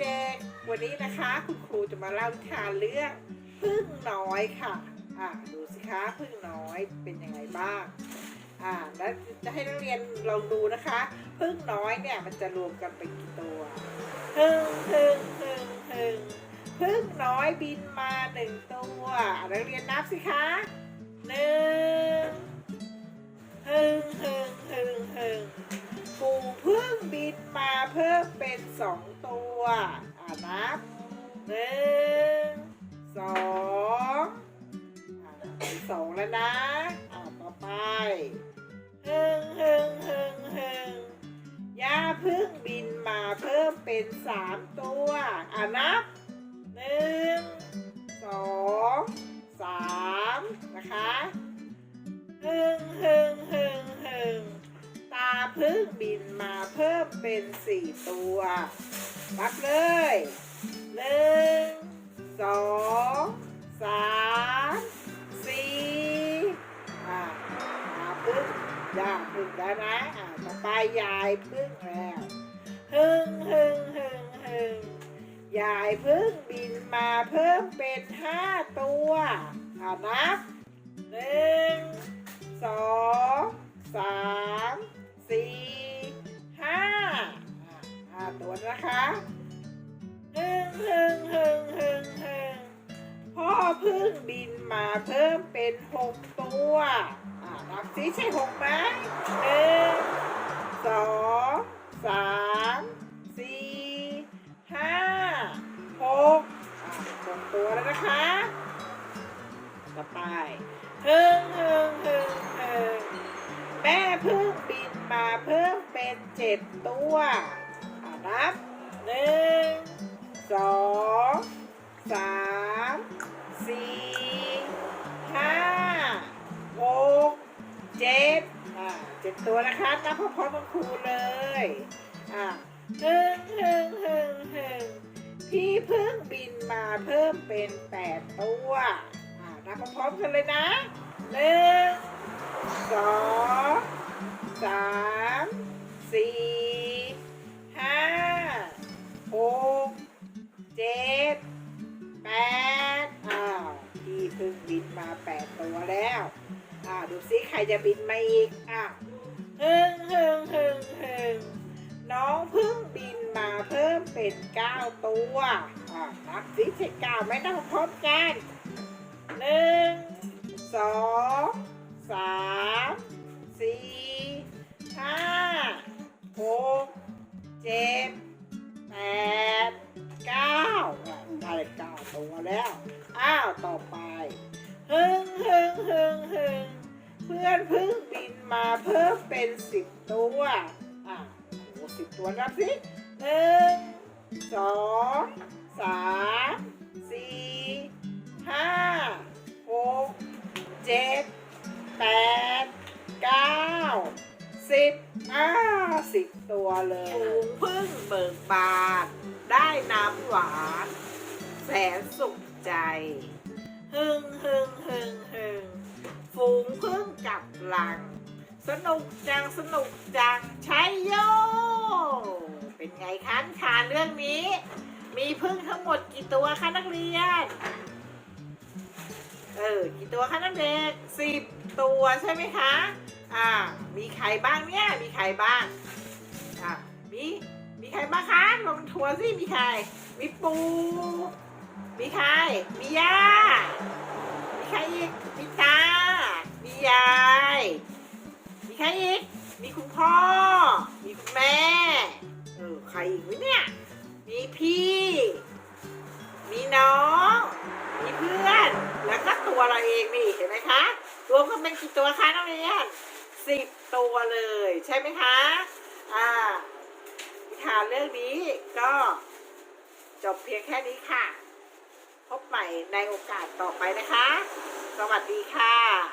เด็กๆ วันนี้นะคะคุณครูจะมาเล่านิทานเรื่องพึ่งน้อยค่ะ อ่าดูสิคะพึ่งน้อยเป็นยังไงบ้าง อ่าแล้วจะให้นักเรียนลองดูนะคะ พึ่งน้อยเนี่ยมันจะรวมกันเป็นกี่ตัวพึ่งพึ่งพึ่งพึ่งพึ่งน้อยบินมาหนึ่งตัวนักเรียนนับสิคะหนึ่งพึ่งพึ่งพึ่งพึ่ง ฝูงพึ่งบินมาเพิ่มเป็นสองตัวอ่านับหนึ่งสองอ่าเป็นสองแล้วนะอ่าต่อไปฮึ่งฮึ่งฮึ่งฮึ่งย่าพึ่งบินมาเพิ่มเป็นสาม พึ่งบินมาเพิ่มเป็นสี่ตัวนับเลยหนึ่งสองสามสี่อ่าตาพึ่งย่าพึ่งแล้วนะอ่าต่อไปยายพึ่งแล้วฮึ่งฮึ่งฮึ่งฮึ่งยายพึ่งบินมาเพิ่มเป็นห้าตัวอ่านับหนึ่ง พึ่งบินมาเพิ่มเป็นหกตัวนับสิใช่หกไหมหนึ่งสองสามสี่ห้าหกหกตัวแล้วนะคะต่อไปหึ่งหึ่งหึ่งหึ่งแม่พึ่งบินมาเพิ่มเป็นเจ็ดตัวนับหนึ่งสองสาม สี่ห้าหกเจ็ดอ่าเจ็ดตัวนะคะนับพร้อมๆกับครูเลยอ่าหึ่งหึ่งหึ่งหึ่งพี่เพึ่งบินมาเพิ่มเป็นแปดตัวอ่านับพร้อมๆกันเลยนะหนึ่งสอง แปดตัวแล้วอ่าดูสิใครจะบินมาอีกอะฮึ่งฮึ่งฮึ่งฮึ่งน้องเพิ่งบินมาเพิ่มเป็นเก้าตัวอ่านับสิใช่เก้าไหมนับพร้อมกันหนึ่งสองสามสี่ห้าหกเจ็ดแปดเก้าอะได้เก้าตัวแล้ว อ้าว ต่อไป มาเพิ่มเป็นสิบตัว อะโอ้สิบตัวนับสิหนึ่งสองสามสี่ห้าหกเจ็ดแปดเก้าสิบอ้าสิบตัวเลยฝูงพึ่งเบิกบานได้น้ำหวาน แสนสุขใจฮึ่งฮึ่งฮึ่งฮึ่งฝูงพึ่งกลับหลัง สนุกจังสนุกจังใช้โย เป็นไงคะนิทาเรื่องนี้ มีพึ่งทั้งหมดกี่ตัวคะนักเรียน เออ กี่ตัวคะนักเด็กสิบตัวใช่ไหมคะ อ่า มีใครบ้างเนี่ย มีใครบ้าง อ่ามี มีใครบ้างคะ ลงทัวร์สิ มีใคร มีปู มีใคร มีย่า มีใครอีก มีตา มียา ครอีก มีคุณพ่อ มีคุณแม่ เออ ใครอีกวะเนี่ย มีพี่ มีน้อง มีเพื่อน แล้วก็ตัวเราเองนี่เห็นไหมคะ รวมกันเป็นกี่ตัวคะนักเรียนสิบตัวเลย ใช่ไหมคะ อ่านิทานเรื่องนี้ก็จบเพียงแค่นี้ค่ะ พบใหม่ในโอกาสต่อไปนะคะ สวัสดีค่ะ